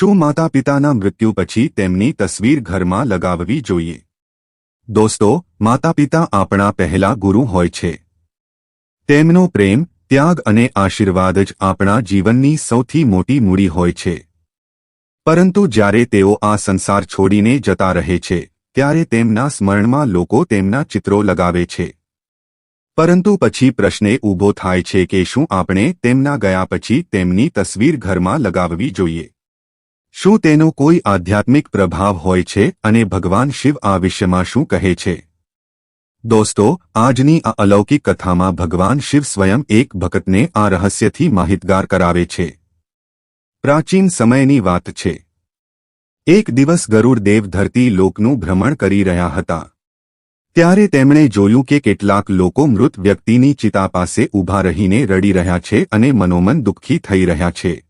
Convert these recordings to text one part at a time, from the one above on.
શું માતા પિતાના મૃત્યુ પછી તેમની તસવીર ઘરમાં લગાવવી જોઈએ? દોસ્તો માતા પિતા આપણા પહેલા ગુરુ હોય છે. તેમનો પ્રેમ, ત્યાગ અને આશીર્વાદ જ આપણા જીવનની સૌથી મોટી મૂડી હોય છે. પરંતુ જ્યારે તેઓ આ સંસાર છોડીને જતા રહે છે, ત્યારે તેમના સ્મરણમાં લોકો તેમના ચિત્રો લગાવે છે. પરંતુ પછી પ્રશ્ને ઊભો થાય છે કે શું આપણે તેમના ગયા પછી તેમની તસવીર ઘરમાં લગાવવી જોઈએ? શું તેનો કોઈ આધ્યાત્મિક પ્રભાવ હોય છે અને ભગવાન શિવ આ વિષયમાં શું કહે છે? દોસ્તો, આજની આ અલૌકિક કથામાં ભગવાન શિવ સ્વયં એક ભક્તને આ રહસ્યથી માહિતગાર કરાવે છે. પ્રાચીન સમયની વાત છે. એક દિવસ ગરુડ દેવ ધરતી લોકનું ભ્રમણ કરી રહ્યા હતા. ત્યારે તેમણે જોયું કે કેટલાક લોકો મૃત વ્યક્તિની ચિતા પાસે ઊભા રહીને રડી રહ્યા છે અને મનોમન દુઃખી થઈ રહ્યા છે.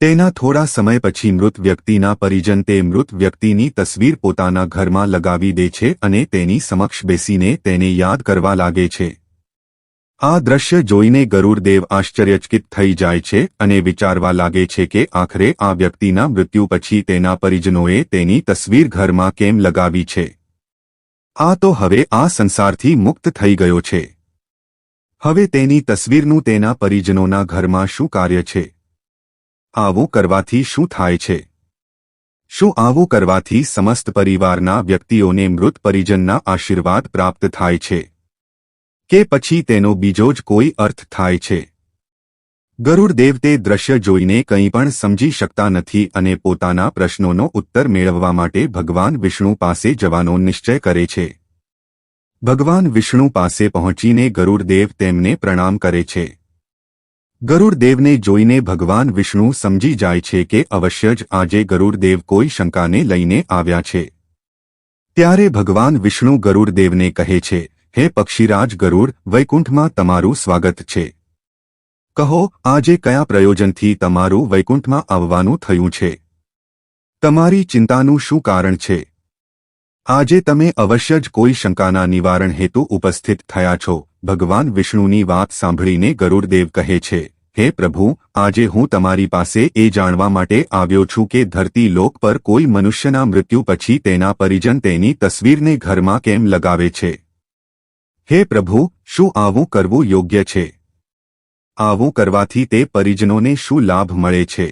તેના થોડા સમય પછી મૃત વ્યક્તિના પરિજન તે મૃત વ્યક્તિની તસવીર પોતાના ઘરમાં લગાવી દે છે અને તેની સમક્ષ બેસીને તેને યાદ કરવા લાગે છે. આ દ્રશ્ય જોઈને ગરુડદેવ આશ્ચર્યચકિત થઈ જાય છે અને વિચારવા લાગે છે કે આખરે આ વ્યક્તિના મૃત્યુ પછી તેના પરિજનોએ તેની તસવીર ઘરમાં કેમ લગાવી છે. આ તો હવે આ સંસારથી મુક્ત થઈ ગયો છે. હવે તેની તસવીરનું તેના પરિજનોના ઘરમાં શું કાર્ય છે? આવું કરવાથી શું થાય છે? શું આવું કરવાથી સમસ્ત પરિવારના વ્યક્તિઓને મૃત પરિજનના આશીર્વાદ પ્રાપ્ત થાય છે? કે પછી તેનો બીજો જ કોઈ અર્થ થાય છે? ગરુડદેવ તે દ્રશ્ય જોઈને કંઈ પણ સમજી શકતા નથી અને પોતાના પ્રશ્નોનો ઉત્તર મેળવવા માટે ભગવાન વિષ્ણુ પાસે જવાનો નિશ્ચય કરે છે. ભગવાન વિષ્ણુ પાસે પહોંચીને ગરુડદેવ તેમને પ્રણામ કરે છે. ગરુડદેવને જોઈને ભગવાન વિષ્ણુ સમજી જાય છે કે અવશ્ય જ આજે ગરુડદેવ કોઈ શંકાને લઈને આવ્યા છે. ત્યારે ભગવાન વિષ્ણુ ગરુડદેવને કહે છે, હે પક્ષીરાજ ગરુડ, વૈકુંઠમાં તમારું સ્વાગત છે. કહો, આજે કયા પ્રયોજનથી તમારું વૈકુંઠમાં આવવાનું થયું છે? તમારી ચિંતાનું શું કારણ છે? આજે તમે અવશ્ય જ કોઈ શંકાના નિવારણ હેતુ ઉપસ્થિત થયા છો. ભગવાન વિષ્ણુની વાત સાંભળીને ગરુડદેવ કહે છે, હે પ્રભુ, આજે હું તમારી પાસે એ જાણવા માટે આવ્યો છું કે ધરતી લોક પર કોઈ મનુષ્યના મૃત્યુ પછી તેના પરિજન તેની તસવીરને ઘરમાં કેમ લગાવે છે? હે પ્રભુ, શું આવું કરવું યોગ્ય છે? આવું કરવાથી તે પરિજનોને શું લાભ મળે છે?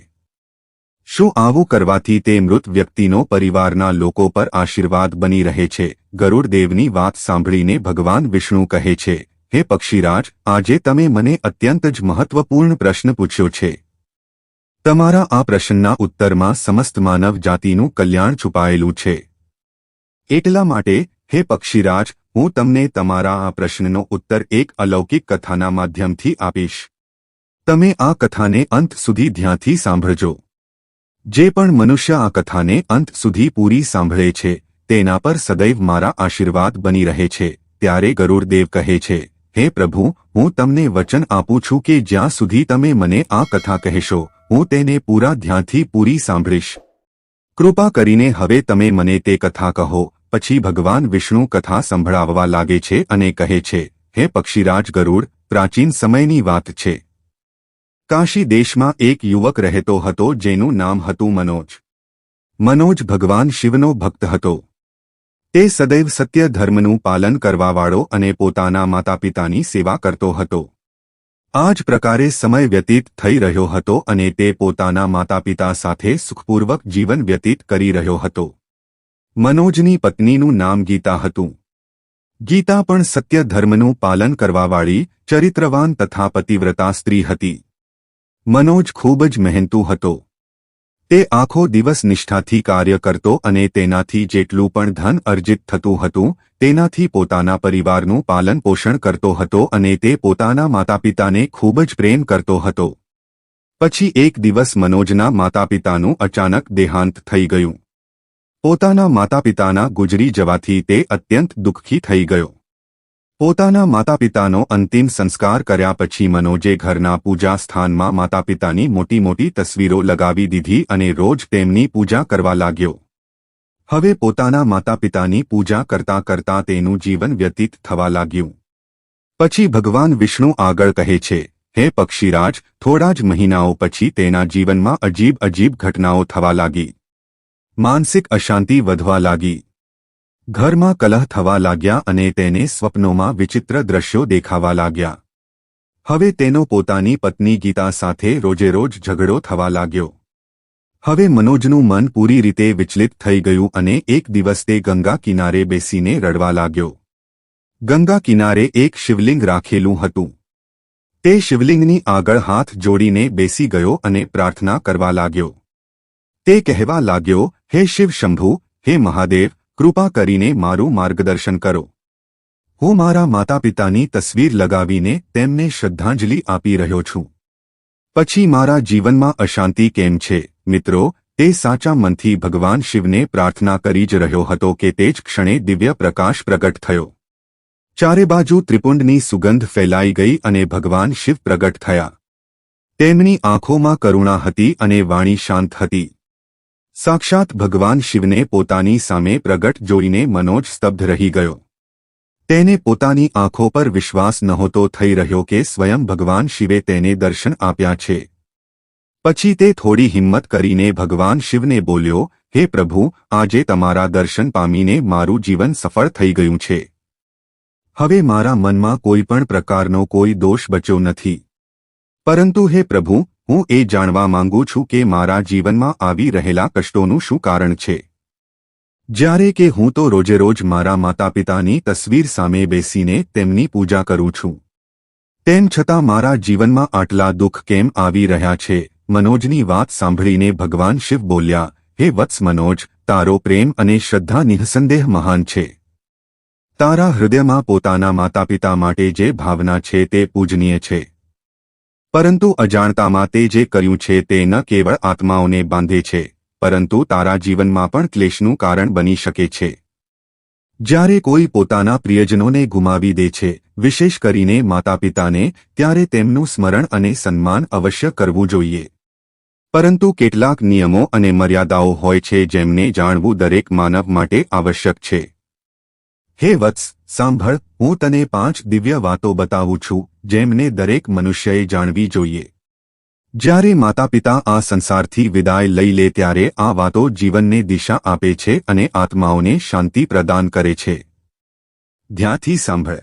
શું આવું કરવાથી તે મૃત વ્યક્તિનો પરિવારના લોકો પર આશીર્વાદ બની રહે છે? ગરુડદેવની વાત સાંભળીને ભગવાન વિષ્ણુ કહે છે હે પક્ષીરાજ, આજે તમે મને અત્યંત જ મહત્વપૂર્ણ પ્રશ્ન પૂછ્યો છે. તમારા આ પ્રશ્નના ઉત્તરમાં સમસ્ત માનવ જાતિનું કલ્યાણ છુપાયેલું છે. એટલા માટે, હે પક્ષીરાજ, હું તમને તમારા આ પ્રશ્નનો ઉત્તર એક અલૌકિક કથાના માધ્યમથી આપીશ. તમે આ કથાને અંત સુધી ધ્યાનથી સાંભળજો. જે પણ મનુષ્ય આ કથાને અંત સુધી પૂરી સાંભળે છે, તેના પર સદૈવ મારા આશીર્વાદ બની રહે છે, ત્યારે ગરુડદેવ કહે છે હે પ્રભુ, હું તમને વચન આપું છું કે જ્યાં સુધી તમે મને આ કથા કહેશો, હું તેને પૂરા ધ્યાનથી પૂરી સાંભળીશ. કૃપા કરીને હવે તમે મને તે કથા કહો, પછી ભગવાન વિષ્ણુ કથા સંભળાવવા લાગે છે અને કહે છે, હે પક્ષીરાજ ગરુડ, પ્રાચીન સમયની વાત છે. કાશી દેશમાં એક યુવક રહેતો હતો જેનું નામ હતું મનોજ. મનોજ ભગવાન શિવનો ભક્ત હતો. તે સદૈવ સત્ય ધર્મનું પાલન કરવાવાળો અને પોતાના માતાપિતાની સેવા કરતો હતો. આ જ પ્રકારે સમય વ્યતીત થઈ રહ્યો હતો અને તે પોતાના માતાપિતા સાથે સુખપૂર્વક જીવન વ્યતીત કરી રહ્યો હતો. મનોજની પત્નીનું નામ ગીતા હતું. ગીતા પણ સત્ય ધર્મનું પાલન કરવાવાળી ચરિત્રવાન તથા પતિવ્રતા સ્ત્રી હતી. મનોજ ખૂબ જ મહેનતુ હતો. તે આખો દિવસ નિષ્ઠાથી કાર્ય કરતો અને તેનાથી જેટલું પણ ધન અર્જિત થતું હતું, તેનાથી પોતાના પરિવારનું પાલન પોષણ કરતો હતો અને તે પોતાના માતાપિતાને ખૂબ જ પ્રેમ કરતો હતો. પછી એક દિવસ મનોજના માતાપિતાનું અચાનક દેહાંત થઈ ગયું. પોતાના માતાપિતાના ગુજરી જવાથી તે અત્યંત દુઃખી થઈ ગયો. પોતાના માતાપિતાનો અંતિમ સંસ્કાર કર્યા પછી મનોજે ઘરના પૂજા સ્થાનમાં માતાપિતાની મોટી મોટી તસવીરો લગાવી દીધી અને રોજ તેમની પૂજા કરવા લાગ્યો. હવે પોતાના માતાપિતાની પૂજા કરતા કરતા તેનું જીવન વ્યતીત થવા લાગ્યું. પછી ભગવાન વિષ્ણુ આગળ કહે છે, હે પક્ષીરાજ, થોડા જ મહિનાઓ પછી તેના જીવનમાં અજીબ અજીબ ઘટનાઓ થવા લાગી. માનસિક અશાંતિ વધવા લાગી. ઘરમાં કલહ થવા લાગ્યા અને તેને સ્વપ્નોમાં વિચિત્ર દ્રશ્યો દેખાવા લાગ્યા. હવે તેનો પોતાની પત્ની ગીતા સાથે રોજેરોજ ઝઘડો થવા લાગ્યો. હવે મનોજનું મન પૂરી રીતે વિચલિત થઈ ગયું અને એક દિવસ તે ગંગા કિનારે બેસીને રડવા લાગ્યો. ગંગા કિનારે એક શિવલિંગ રાખેલું હતું. તે શિવલિંગની આગળ હાથ જોડીને બેસી ગયો અને પ્રાર્થના કરવા લાગ્યો. તે કહેવા લાગ્યો, હે શિવ શંભુ, હે મહાદેવ કૃપા કરીને મારું માર્ગદર્શન કરો. હું મારા માતા પિતાની તસવીર લગાવીને તેમને શ્રદ્ધાંજલિ આપી રહ્યો છું. પછી મારા જીવનમાં અશાંતિ કેમ છે? મિત્રો, તે સાચા મનથી ભગવાન શિવને પ્રાર્થના કરી જ રહ્યો હતો કે તે જ ક્ષણે દિવ્ય પ્રકાશ પ્રગટ થયો. ચારે બાજુ ત્રિપુંડની સુગંધ ફેલાઈ ગઈ અને ભગવાન શિવ પ્રગટ થયા. તેમની આંખોમાં કરુણા હતી અને વાણી શાંત હતી. સાક્ષાત ભગવાન શિવને પોતાની સામે પ્રગટ જોઈને મનોજ સ્તબ્ધ રહી ગયો. તેને પોતાની આંખો પર વિશ્વાસ નહોતો થઈ રહ્યો કે સ્વયં ભગવાન શિવે તેને દર્શન આપ્યા છે. પછી તે થોડી હિંમત કરીને ભગવાન શિવને બોલ્યો, હે પ્રભુ, આજે તમારા દર્શન પામીને મારું જીવન સફળ થઈ ગયું છે. હવે મારા મનમાં કોઈ પણ પ્રકારનો કોઈ દોષ બચ્યો નથી. પરંતુ હે પ્રભુ હું એ જાણવા માંગુ છું કે મારા જીવનમાં આવી રહેલા કષ્ટોનું શું કારણ છે? જ્યારે કે હું તો રોજેરોજ મારા માતા પિતાની તસવીર સામે બેસીને તેમની પૂજા કરું છું. તેમ છતાં મારા જીવનમાં આટલા દુઃખ કેમ આવી રહ્યા છે? મનોજની વાત સાંભળીને ભગવાન શિવ બોલ્યા, હે વત્સ મનોજ, તારો પ્રેમ અને શ્રદ્ધા નિઃસંદેહ મહાન છે. તારા હૃદયમાં પોતાના માતા પિતા માટે જે ભાવના છે તે પૂજનીય છે. પરંતુ અજાણતામાં તે જે કર્યું છે તે ન કેવળ આત્માઓને બાંધે છે, પરંતુ તારા જીવનમાં પણ ક્લેશનું કારણ બની શકે છે. જ્યારે કોઈ પોતાના પ્રિયજનોને ગુમાવી દે છે, વિશેષ કરીને માતા પિતાને ત્યારે તેમનું સ્મરણ અને સન્માન અવશ્ય કરવું જોઈએ. પરંતુ કેટલાક નિયમો અને મર્યાદાઓ હોય છે જેમને જાણવું દરેક માનવ માટે આવશ્યક છે. હે વત્સ, સાંભળ, હું તને પાંચ દિવ્ય વાતો બતાવું છું, જેમને દરેક મનુષ્યએ જાણવી જોઈએ. જ્યારે માતા પિતા આ સંસારથી વિદાય લઈ લે ત્યારે આ વાતો જીવનને દિશા આપે છે અને આત્માઓને શાંતિ પ્રદાન કરે છે. ધ્યાથી સાંભળ.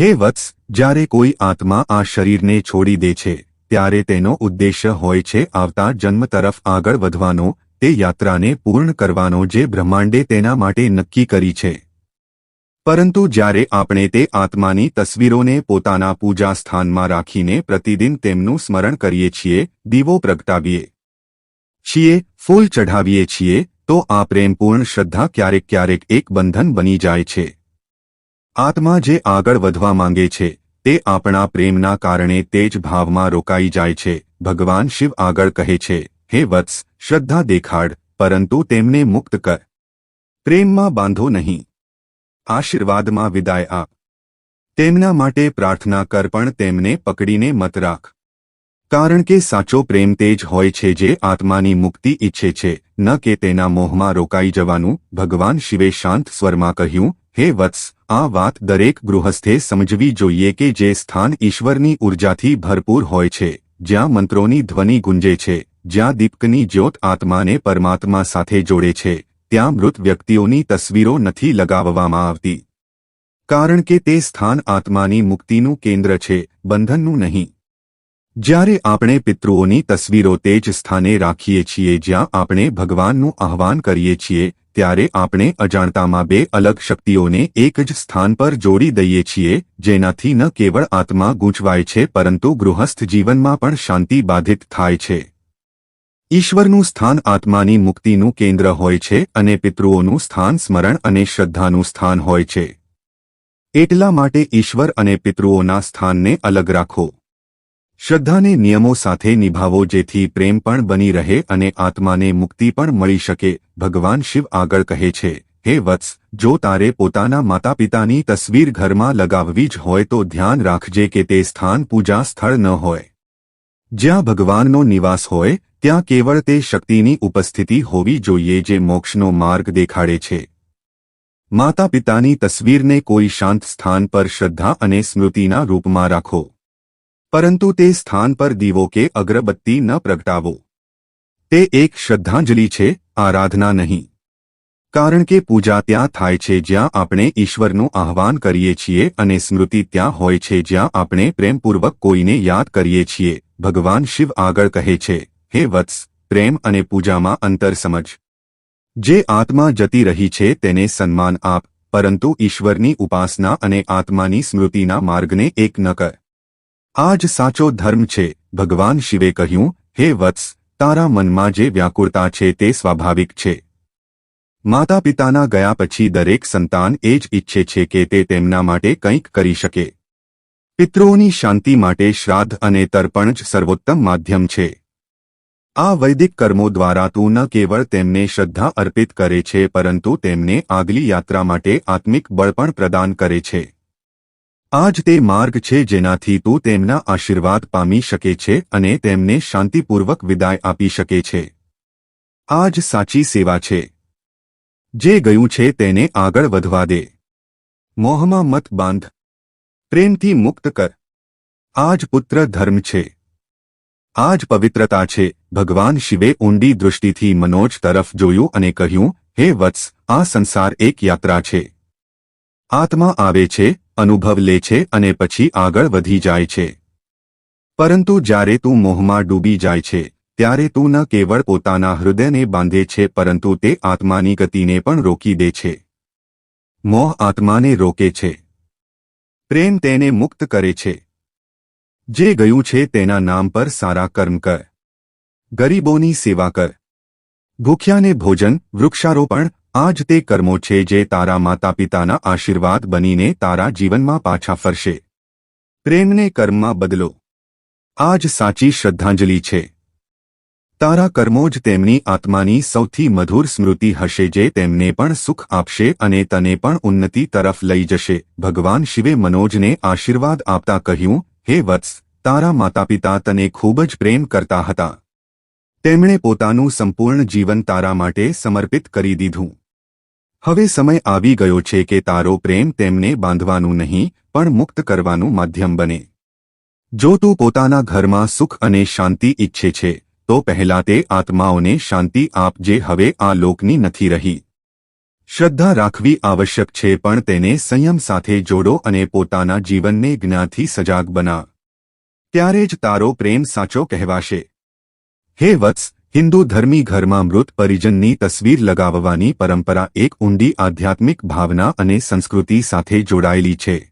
હે વત્સ, જ્યારે કોઈ આત્મા આ શરીરને છોડી દે છે, ત્યારે તેનો ઉદ્દેશ્ય હોય છે આવતા જન્મ તરફ આગળ વધવાનો, તે યાત્રાને પૂર્ણ કરવાનો જે બ્રહ્માંડે તેના માટે નક્કી કરી છે. પરંતુ જ્યારે આપણે તે આત્માની તસવીરોને પોતાના પૂજા સ્થાનમાં રાખીને પ્રતિદિન તેમનું સ્મરણ કરીએ છીએ, દીવો પ્રગટાવીએ છીએ, ફૂલ ચઢાવીએ છીએ, તો આ પ્રેમપૂર્ણ શ્રદ્ધા ક્યારેક ક્યારેક એક બંધન બની જાય છે. આત્મા જે આગળ વધવા માંગે છે, તે આપણા પ્રેમના કારણે તે જ ભાવમાં રોકાઈ જાય છે. ભગવાન શિવ આગળ કહે છે, હે વત્સ, શ્રદ્ધા દેખાડ, પરંતુ તેમને મુક્ત કર. પ્રેમમાં બાંધો નહીં. આશીર્વાદમાં વિદાય આપ. તેમના માટે પ્રાર્થના કર પણ તેમને પકડીને મત રાખ. કારણ કે સાચો પ્રેમ તે જ હોય છે જે આત્માની મુક્તિ ઈચ્છે છે, ન કે તેના મોહમાં રોકાઈ જવાનું. ભગવાન શિવે શાંત સ્વરમાં કહ્યું, હે વત્સ, આ વાત દરેક ગૃહસ્થે સમજવી જોઈએ કે જે સ્થાન ઈશ્વરની ઉર્જાથી ભરપૂર હોય છે, જ્યાં મંત્રોની ધ્વનિ ગુંજે છે, જ્યાં દીપકની જ્યોત આત્માને પરમાત્મા સાથે જોડે છે ત્યાં મૃત વ્યક્તિઓની તસવીરો નથી લગાવવામાં આવતી. કારણ કે તે સ્થાન આત્માની મુક્તિનું કેન્દ્ર છે, બંધનનું નહીં. જ્યારે આપણે પિતૃઓની તસવીરો તે જ સ્થાને રાખીએ છીએ જ્યાં આપણે ભગવાનનું આહ્વાન કરીએ છીએ, ત્યારે આપણે અજાણતામાં બે અલગ શક્તિઓને એક જ સ્થાન પર જોડી દઈએ છીએ, જેનાથી ન કેવળ આત્મા ગૂંચવાય છે પરંતુ ગૃહસ્થ જીવનમાં પણ શાંતિ બાધિત થાય છે. ઈશ્વરનું સ્થાન આત્માની મુક્તિનું કેન્દ્ર હોય છે અને પિતૃઓનું સ્થાન સ્મરણ અને શ્રદ્ધાનું સ્થાન હોય છે. એટલા માટે ઈશ્વર અને પિતૃઓના સ્થાનને અલગ રાખો. શ્રદ્ધાને નિયમો સાથે નિભાવો જેથી પ્રેમ પણ બની રહે અને આત્માને મુક્તિ પણ મળી શકે. ભગવાન શિવ આગળ કહે છે, હે વત્સ, જો તારે પોતાના માતા પિતાની તસવીર ઘરમાં લગાવવી જ હોય તો ધ્યાન રાખજે કે તે સ્થાન પૂજા સ્થળ ન હોય. જ્યાં ભગવાનનો નિવાસ હોય, ત્યાં કેવળ તે શક્તિની ઉપસ્થિતિ હોવી જોઈએ જે મોક્ષનો માર્ગ દેખાડે છે. માતા પિતાની તસવીરને કોઈ શાંત સ્થાન પર શ્રદ્ધા અને સ્મૃતિના રૂપમાં રાખો. પરંતુ તે સ્થાન પર દીવો કે અગરબત્તી ન પ્રગટાવો. તે એક શ્રદ્ધાંજલિ છે, આરાધના નહીં. કારણ કે પૂજા ત્યાં થાય છે જ્યાં આપણે ઈશ્વરનું આહ્વાન કરીએ છીએ અને સ્મૃતિ ત્યાં હોય છે જ્યાં આપણે પ્રેમપૂર્વક કોઈને યાદ કરીએ છીએ. ભગવાન શિવ આગળ કહે છે, હે વત્સ, પ્રેમ અને પૂજામાં અંતર સમજ. જે આત્મા જતી રહી છે તેને સન્માન આપ, પરંતુ ઈશ્વરની ઉપાસના અને આત્માની સ્મૃતિના માર્ગને એક ન કર. આ જ સાચો ધર્મ છે. ભગવાન શિવે કહ્યું, હે વત્સ, તારા મનમાં જે વ્યાકુળતા છે તે સ્વાભાવિક છે. માતા પિતાના ગયા પછી દરેક સંતાન એ જ ઈચ્છે છે કે તે તેમના માટે કંઈક કરી શકે. પિતૃઓની શાંતિ માટે શ્રાદ્ધ અને તર્પણ જ સર્વોત્તમ માધ્યમ છે. આ વૈદિક કર્મો દ્વારા તું ન કેવળ તેમને શ્રદ્ધા અર્પિત કરે છે, પરંતુ તેમને આગલી યાત્રા માટે આત્મિક બળ પણ પ્રદાન કરે છે. આ જ તે માર્ગ છે જેનાથી તું તેમના આશીર્વાદ પામી શકે છે અને તેમને શાંતિપૂર્વક વિદાય આપી શકે છે. આ જ સાચી સેવા છે. જે ગયું છે તેને આગળ વધવા દે. મોહમાં મત બાંધ. પ્રેમથી મુક્ત કર. આજ પુત્ર ધર્મ છે. આજ પવિત્રતા છે. ભગવાન શિવે ઊંડી દૃષ્ટિથી મનોજ તરફ જોયું અને કહ્યું, હે વત્સ, આ સંસાર એક યાત્રા છે. આત્મા આવે છે, અનુભવ લે છે અને પછી આગળ વધી જાય છે. પરંતુ જ્યારે તું મોહમાં ડૂબી જાય છે ત્યારે તું ન કેવળ પોતાના હૃદયને બાંધે છે, પરંતુ તે આત્માની ગતિને પણ રોકી દે છે. મોહ આત્માને રોકે છે. પ્રેમ તેને મુક્ત કરે છે. જે ગયું છે તેના નામ પર સારા કર્મ કર. ગરીબોની સેવા કર. ભૂખ્યાને ભોજન, વૃક્ષારોપણ આ જ તે કર્મો છે જે તારા માતા પિતાના આશીર્વાદ બનીને તારા જીવનમાં પાછા ફરશે. પ્રેમને કર્મમાં બદલો. આ જ સાચી શ્રદ્ધાંજલિ છે. તારા કર્મો જ તેમની આત્માની સૌથી મધુર સ્મૃતિ હશે જે તેમને પણ સુખ આપશે અને તને પણ ઉન્નતિ તરફ લઈ જશે. ભગવાન શિવે મનોજને આશીર્વાદ આપતા કહ્યું, હે વત્સ, તારા માતાપિતા તને ખૂબ જ પ્રેમ કરતા હતા. તેમણે પોતાનું સંપૂર્ણ જીવન તારા માટે સમર્પિત કરી દીધું. હવે સમય આવી ગયો છે કે તારો પ્રેમ તેમને બાંધવાનું નહીં, પણ મુક્ત કરવાનું માધ્યમ બને. જો તું પોતાના ઘરમાં સુખ અને શાંતિ ઈચ્છે છે તો પહેલા તે આત્માઓને શાંતિ આપ જે હવે આ લોકની નથી રહી. શ્રદ્ધા રાખવી આવશ્યક છે પણ તેને સંયમ સાથે જોડો અને પોતાના જીવનને જ્ઞાથી સજાગ બના. ત્યારે જ તારો પ્રેમ સાચો કહેવાશે. હે વત્સ, હિન્દુ ધર્મી ઘરમાં મૃત પરિજનની તસવીર લગાવવાની પરંપરા એક ઊંડી આધ્યાત્મિક ભાવના અને સંસ્કૃતિ સાથે જોડાયેલી છે.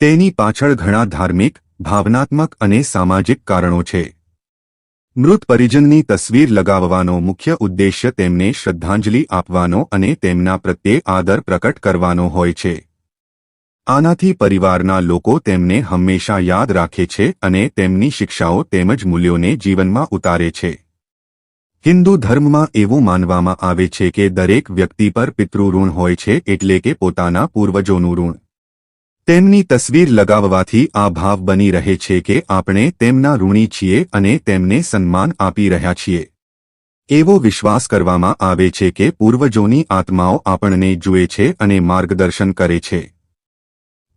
તેની પાછળ ઘણા ધાર્મિક, ભાવનાત્મક અને સામાજિક કારણો છે. મૃત પરિજનની તસવીર લગાવવાનો મુખ્ય ઉદ્દેશ્ય તેમને શ્રદ્ધાંજલિ આપવાનો અને તેમના પ્રત્યે આદર પ્રકટ કરવાનો હોય છે. આનાથી પરિવારના લોકો તેમને હંમેશા યાદ રાખે છે અને તેમની શિક્ષાઓ તેમજ મૂલ્યોને જીવનમાં ઉતારે છે. હિન્દુ ધર્મમાં એવું માનવામાં આવે છે કે દરેક વ્યક્તિ પર પિતૃઋણ હોય છે એટલે કે પોતાના પૂર્વજોનું ઋણ. તેમની તસવીર લગાવવાથી આ ભાવ બની રહે છે કે આપણે તેમના ઋણી છીએ અને તેમને સન્માન આપી રહ્યા છીએ. એવો વિશ્વાસ કરવામાં આવે છે કે પૂર્વજોની આત્માઓ આપણને જુએ છે અને માર્ગદર્શન કરે છે.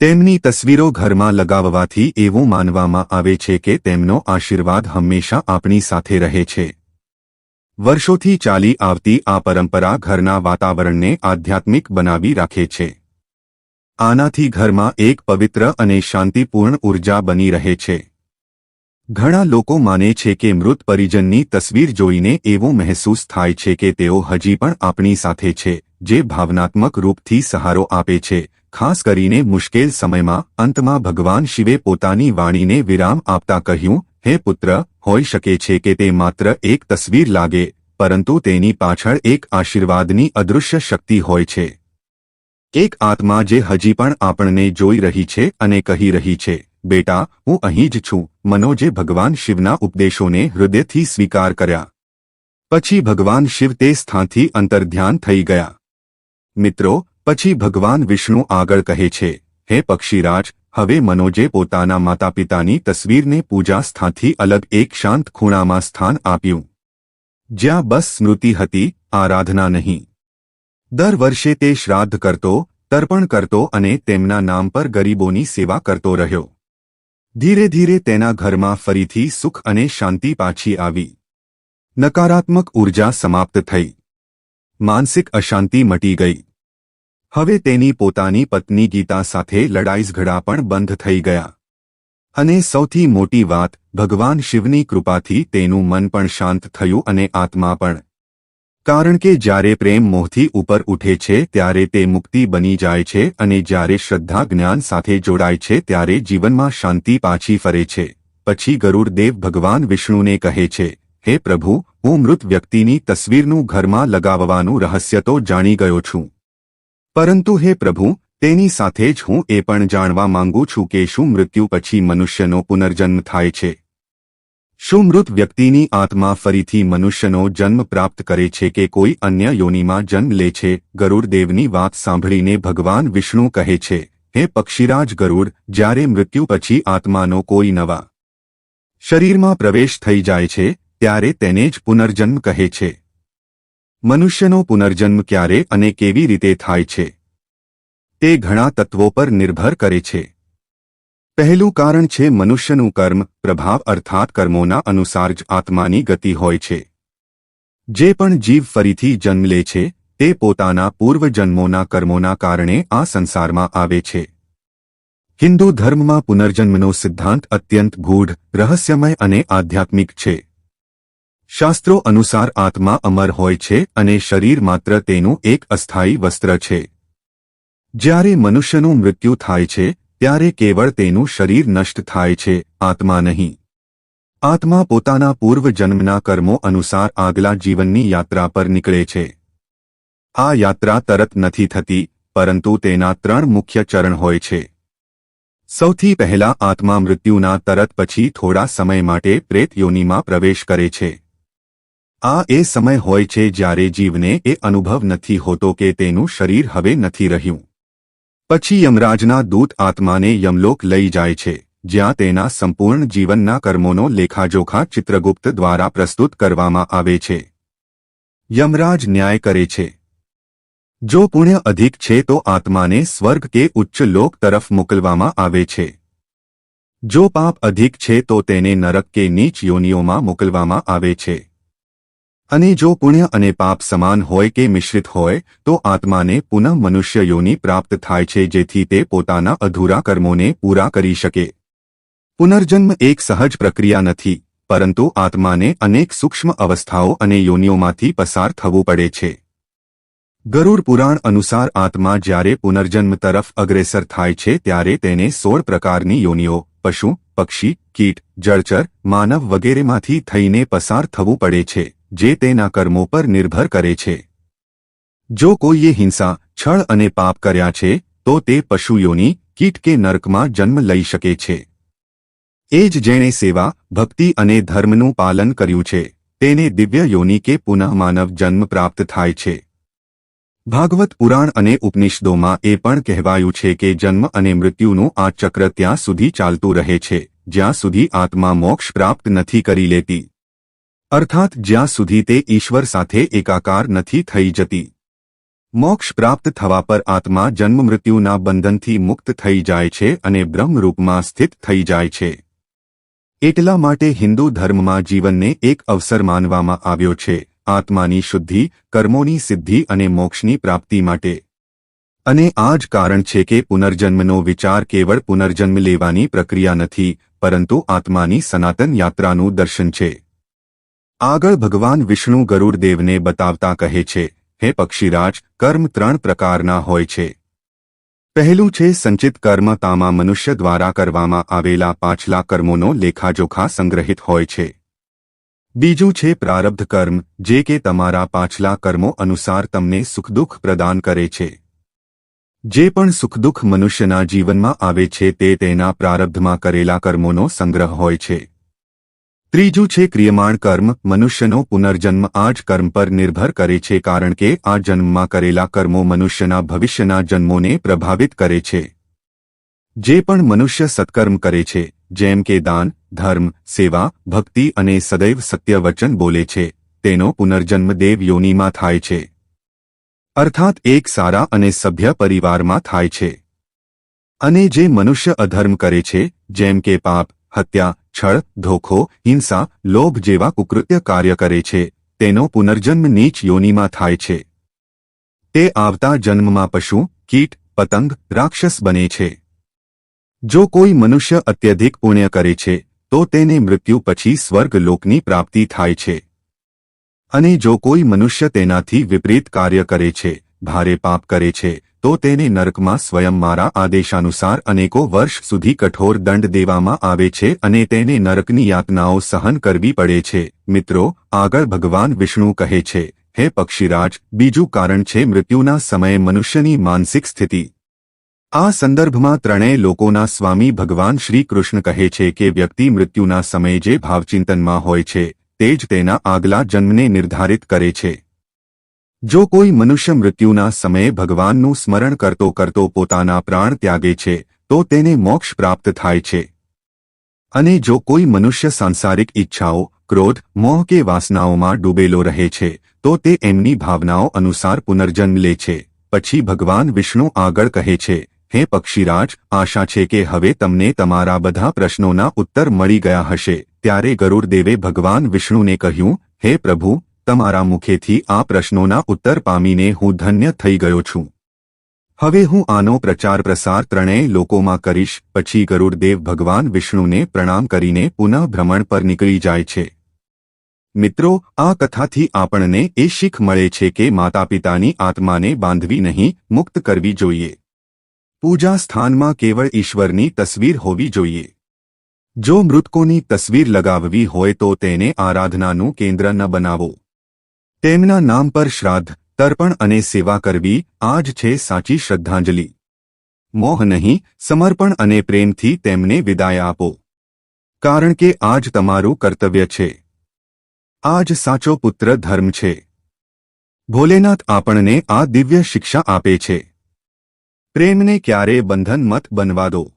તેમની તસવીરો ઘરમાં લગાવવાથી એવું માનવામાં આવે છે કે તેમનો આશીર્વાદ હંમેશા આપણી સાથે રહે છે. વર્ષોથી ચાલી આવતી આ પરંપરા ઘરના વાતાવરણને આધ્યાત્મિક બનાવી રાખે છે. આનાથી ઘરમાં એક પવિત્ર અને શાંતિપૂર્ણ ઊર્જા બની રહે છે. ઘણા લોકો માને છે કે મૃત પરિજનની તસવીર જોઈને એવો મહેસૂસ થાય છે કે તેઓ હજી પણ આપણી સાથે છે, જે ભાવનાત્મક રૂપથી સહારો આપે છે, ખાસ કરીને મુશ્કેલ સમયમાં અંતમાં ભગવાન શિવે પોતાની વાણીને વિરામ આપતા કહ્યું, હે પુત્ર, હોઈ શકે છે કે તે માત્ર એક તસવીર લાગે, પરંતુ તેની પાછળ એક આશીર્વાદની અદૃશ્ય શક્તિ હોય છે. એક આત્મા જે હજી પણ આપણને જોઈ રહી છે અને કહી રહી છે, બેટા, હું અહીં જ છું. મનોજે ભગવાન શિવના ઉપદેશોને હૃદયથી સ્વીકાર કર્યા. પછી ભગવાન શિવ તે સ્થાનથી અંતર્ધ્યાન થઈ ગયા. મિત્રો, પછી ભગવાન વિષ્ણુ આગળ કહે છે, હે પક્ષીરાજ, હવે મનોજે પોતાના માતાપિતાની તસવીરને પૂજા સ્થાનથી અલગ એક શાંત ખૂણામાં સ્થાન આપ્યું. જ્યાં બસ સ્મૃતિ હતી, આરાધના નહીં. દર વર્ષે તે શ્રાદ્ધ કરતો, તર્પણ કરતો અને તેમના નામ પર ગરીબોની સેવા કરતો રહ્યો. ધીરે ધીરે તેના ઘરમાં ફરીથી સુખ અને શાંતિ પાછી આવી. નકારાત્મક ઊર્જા સમાપ્ત થઈ. માનસિક અશાંતિ મટી ગઈ. હવે તેની પોતાની પત્ની ગીતા સાથે લડાઈઝઘડા પણ બંધ થઈ ગયા. અને સૌથી મોટી વાત, ભગવાન શિવની કૃપાથી તેનું મન પણ શાંત થયું અને આત્મા પણ કારણ કે જ્યારે પ્રેમ મોહથી ઉપર ઉઠે છે, ત્યારે તે મુક્તિ બની જાય છે અને જ્યારે શ્રદ્ધા જ્ઞાન સાથે જોડાય છે, ત્યારે જીવનમાં શાંતિ પાછી ફરે છે. પછી ગરુડદેવ ભગવાન વિષ્ણુને કહે છે, હે પ્રભુ, હું મૃત વ્યક્તિની તસવીરનું ઘરમાં લગાવવાનું રહસ્ય તો જાણી ગયો છું. પરંતુ હે પ્રભુ, તેની સાથે જ હું એ પણ જાણવા માંગુ છું કે શું મૃત્યુ પછી મનુષ્યનો પુનર્જન્મ થાય છે. શું મૃત વ્યક્તિની આત્મા ફરીથી મનુષ્યનો જન્મ પ્રાપ્ત કરે છે કે કોઈ અન્ય યોનિમાં જન્મ લે છે ગરુડદેવની વાત સાંભળીને ભગવાન વિષ્ણુ કહે છે, હે પક્ષીરાજ ગરુડ, જ્યારે મૃત્યુ પછી આત્માનો કોઈ નવા શરીરમાં પ્રવેશ થઈ જાય છે, ત્યારે તેને જ પુનર્જન્મ કહે છે. મનુષ્યનો પુનર્જન્મ ક્યારે અને કેવી રીતે થાય છે? તે ઘણા તત્વો પર નિર્ભર કરે છે. પહેલું કારણ છે મનુષ્યનું કર્મ, પ્રભાવ અર્થાત કર્મોના અનુસાર જ આત્માની ગતિ હોય છે. જે પણ જીવ ફરીથી જન્મ લે છે, તે પોતાના પૂર્વજન્મોના કર્મોના કારણે આ સંસારમાં આવે છે. હિન્દુ ધર્મમાં પુનર્જન્મનો સિદ્ધાંત અત્યંત ગૂઢ, રહસ્યમય અને આધ્યાત્મિક છે. શાસ્ત્રો અનુસાર આત્મા અમર હોય છે અને શરીર માત્ર તેનું એક અસ્થાયી વસ્ત્ર છે. જ્યારે મનુષ્યનું મૃત્યુ થાય છે ત્યારે કેવળ તેનું શરીર નષ્ટ થાય છે, આત્મા નહીં. આત્મા પોતાના પૂર્વજન્મના કર્મો અનુસાર આગલા જીવનની યાત્રા પર નીકળે છે. આ યાત્રા તરત નથી થતી, પરંતુ તેના ત્રણ મુખ્ય ચરણ હોય છે. સૌથી પહેલા આત્મા મૃત્યુના તરત પછી થોડા સમય માટે પ્રેત યોનિમાં પ્રવેશ કરે છે. આ એ સમય હોય છે જ્યારે જીવને એ અનુભવ નથી હોતો કે તેનું શરીર હવે નથી રહ્યું. પછી યમરાજના દૂત આત્માને યમલોક લઈ જાય છે, જ્યાં તેના સંપૂર્ણ જીવનના કર્મોનો લેખાજોખા ચિત્રગુપ્ત દ્વારા પ્રસ્તુત કરવામાં આવે છે. યમરાજ ન્યાય કરે છે. જો પુણ્ય અધિક છે તો આત્માને સ્વર્ગ કે ઉચ્ચ લોક તરફ મોકલવામાં આવે છે. જો પાપ અધિક છે તો તેને નરક કે નીચ યોનિઓમાં મોકલવામાં આવે છે. અને જો પુણ્ય અને પાપ સમાન હોય કે મિશ્રિત હોય, તો આત્માને પુનઃ મનુષ્ય યોની પ્રાપ્ત થાય છે જેથી તે પોતાના અધૂરા કર્મોને પૂરા કરી શકે. પુનર્જન્મ એક સહજ પ્રક્રિયા નથી, પરંતુ આત્માને અનેક સૂક્ષ્મ અવસ્થાઓ અને યોનિઓમાંથી પસાર થવું પડે છે. ગરુડ પુરાણ અનુસાર આત્મા જ્યારે પુનર્જન્મ તરફ અગ્રેસર થાય છે ત્યારે તેને સોળ પ્રકારની યોનિઓ, પશુ, પક્ષી, કીટ, જળચર, માનવ વગેરેમાંથી થઈને પસાર થવું પડે છે. જે તેના કર્મો પર નિર્ભર કરે છે. જો કોઈએ હિંસા, છળ અને પાપ કર્યા છે, તો તે પશુઓની કીટ કે નર્કમાં જન્મ લઈ શકે છે. એ જ જેણે સેવા, ભક્તિ અને ધર્મનું પાલન કર્યું છે, તેને દિવ્ય યોની કે પુનઃ માનવ જન્મ પ્રાપ્ત થાય છે. ભાગવત પુરાણ અને ઉપનિષદોમાં એ પણ કહેવાયું છે કે જન્મ અને મૃત્યુનું આ ચક્ર ત્યાં સુધી ચાલતું રહે છે, જ્યાં સુધી આત્મા મોક્ષ પ્રાપ્ત નથી કરી લેતી. અર્થાત જ્યાં સુધી તે ઈશ્વર સાથે એકાકાર નથી થઈ જતી. મોક્ષ પ્રાપ્ત થવા પર આત્મા જન્મમૃત્યુના બંધનથી મુક્ત થઈ જાય છે અને બ્રહ્મરૂપમાં સ્થિત થઈ જાય છે. એટલા માટે હિન્દુ ધર્મમાં જીવનને એક અવસર માનવામાં આવ્યો છે, આત્માની શુદ્ધિ, કર્મોની સિદ્ધિ અને મોક્ષની પ્રાપ્તિ માટે. અને આ જ કારણ છે કે પુનર્જન્મનો વિચાર કેવળ પુનર્જન્મ લેવાની પ્રક્રિયા નથી, પરંતુ આત્માની સનાતન યાત્રાનું દર્શન છે. આગળ ભગવાન વિષ્ણુ ગરુડદેવને બતાવતા કહે છે, હે પક્ષીરાજ, કર્મ ત્રણ પ્રકારના હોય છે. પહેલું છે સંચિત કર્મ તામાં મનુષ્ય દ્વારા કરવામાં આવેલા પાછલા કર્મોનો લેખાજોખા સંગ્રહિત હોય છે. બીજું છે પ્રારબ્ધ કર્મ, જે કે તમારા પાછલા કર્મો અનુસાર તમને સુખદુઃખ પ્રદાન કરે છે. જે પણ સુખદુઃખ મનુષ્યના જીવનમાં આવે છે તે તેના પ્રારબ્ધમાં કરેલા કર્મોનો સંગ્રહ હોય છે. ત્રીજું છે ક્રિયમાણ કર્મ. મનુષ્યનો પુનર્જન્મ આ જ કર્મ પર નિર્ભર કરે છે કારણ કે આ જન્મમાં કરેલા કર્મો મનુષ્યના ભવિષ્યના જન્મોને પ્રભાવિત કરે છે. જે પણ મનુષ્ય સત્કર્મ કરે છે, જેમ કે દાન, ધર્મ, સેવા, ભક્તિ અને સદૈવ સત્ય વચન બોલે છે, તેનો પુનર્જન્મ દેવ યોનિમાં થાય છે. અર્થાત એક સારા અને સભ્ય પરિવારમાં થાય છે. અને જે મનુષ્ય અધર્મ કરે છે, જેમ કે પાપ, હત્યા છળ ધોખો, હિંસા, લોભ જેવા કુકૃત્ય કાર્ય કરે છે. તેનો પુનર્જન્મ નીચ યોનિમાં થાય છે. તે આવતા જન્મમાં પશુ, કીટ, પતંગ, રાક્ષસ બને છે. જો કોઈ મનુષ્ય અત્યધિક પુણ્ય કરે છે, તો તેને મૃત્યુ પછી સ્વર્ગ લોકની પ્રાપ્તિ થાય છે. અને જો કોઈ મનુષ્ય તેનાથી વિપરીત કાર્ય કરે છે ભારે પાપ કરે છે, તો તેને નરકમાં સ્વયં મારા આદેશાનુસાર અનેકો વર્ષ સુધી કઠોર દંડ દેવામાં આવે છે અને તેને નરકની યાતનાઓ સહન કરવી પડે છે. મિત્રો, આગળ ભગવાન વિષ્ણુ કહે છે, હે પક્ષીરાજ, બીજું કારણ છે મૃત્યુના સમયે મનુષ્યની માનસિક સ્થિતિ. આ સંદર્ભમાં ત્રણેય લોકોના સ્વામી ભગવાન શ્રી કૃષ્ણ કહે છે કે વ્યક્તિ મૃત્યુના સમયે જે ભાવચિંતનમાં હોય છે, તે જ તેના આગલા જન્મને નિર્ધારિત કરે છે. જો કોઈ મનુષ્ય મૃત્યુના સમયે ભગવાનનું સ્મરણ કરતો કરતો પોતાના પ્રાણ ત્યાગે છે, તો તેને મોક્ષ પ્રાપ્ત થાય છે. અને જો કોઈ મનુષ્ય સાંસારિક ઈચ્છાઓ, ક્રોધ, મોહ કે વાસનાઓમાં ડૂબેલો રહે છે, તો તે એમની ભાવનાઓ અનુસાર પુનર્જન્મ લે છે. પછી ભગવાન વિષ્ણુ આગળ કહે છે, હે પક્ષીરાજ, આશા છે કે હવે તમને તમારા બધા પ્રશ્નોના ઉત્તર મળી ગયા હશે. ત્યારે ગરુડદેવે ભગવાન વિષ્ણુને કહ્યું, હે પ્રભુ તમારા મુખેથી આ પ્રશ્નોના ઉત્તર પામીને હું ધન્ય થઈ ગયો છું. હવે હું આનો પ્રચાર પ્રસાર ત્રણેય લોકોમાં કરીશ, પછી ગરુડદેવ ભગવાન વિષ્ણુને પ્રણામ કરીને પુનઃ ભ્રમણ પર નીકળી જાય છે. મિત્રો, આ કથાથી આપણને એ શીખ મળે છે કે માતાપિતાની આત્માને બાંધવી નહીં, મુક્ત કરવી જોઈએ. પૂજા સ્થાનમાં કેવળ ઈશ્વરની તસવીર હોવી જોઈએ. જો મૃતકોની તસવીર લગાવવી હોય તો તેને આરાધનાનું કેન્દ્ર ન બનાવો. તેમના નામ પર શ્રાદ્ધ, તર્પણ અને સેવા કરવી આ જ છે સાચી શ્રદ્ધાંજલિ. મોહ નહીં, સમર્પણ અને પ્રેમથી તેમને વિદાય આપો. કારણ કે આજ તમારું કર્તવ્ય છે. આજ સાચો પુત્ર ધર્મ છે. ભોલેનાથ આપણને આ દિવ્ય શિક્ષા આપે છે. પ્રેમને ક્યારે બંધન મત બનવા દો.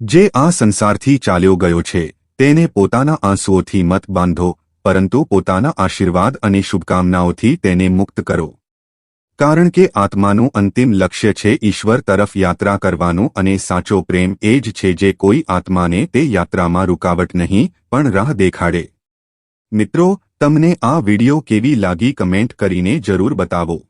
જે આ સંસારથી ચાલ્યો ગયો છે, તેને પોતાના આંસુઓથી મત બાંધો. પરંતુ પોતાના આશીર્વાદ અને શુભકામનાઓથી તેને મુક્ત કરો. કારણ કે આત્માનું અંતિમ લક્ષ્ય છે ઈશ્વર તરફ યાત્રા કરવાનું અને સાચો પ્રેમ એ જ છે જે કોઈ આત્માને તે યાત્રામાં રૂકાવટ નહીં, પણ રાહ દેખાડે. મિત્રો, તમને આ વિડિયો કેવી લાગી કમેન્ટ કરીને જરૂર બતાવો.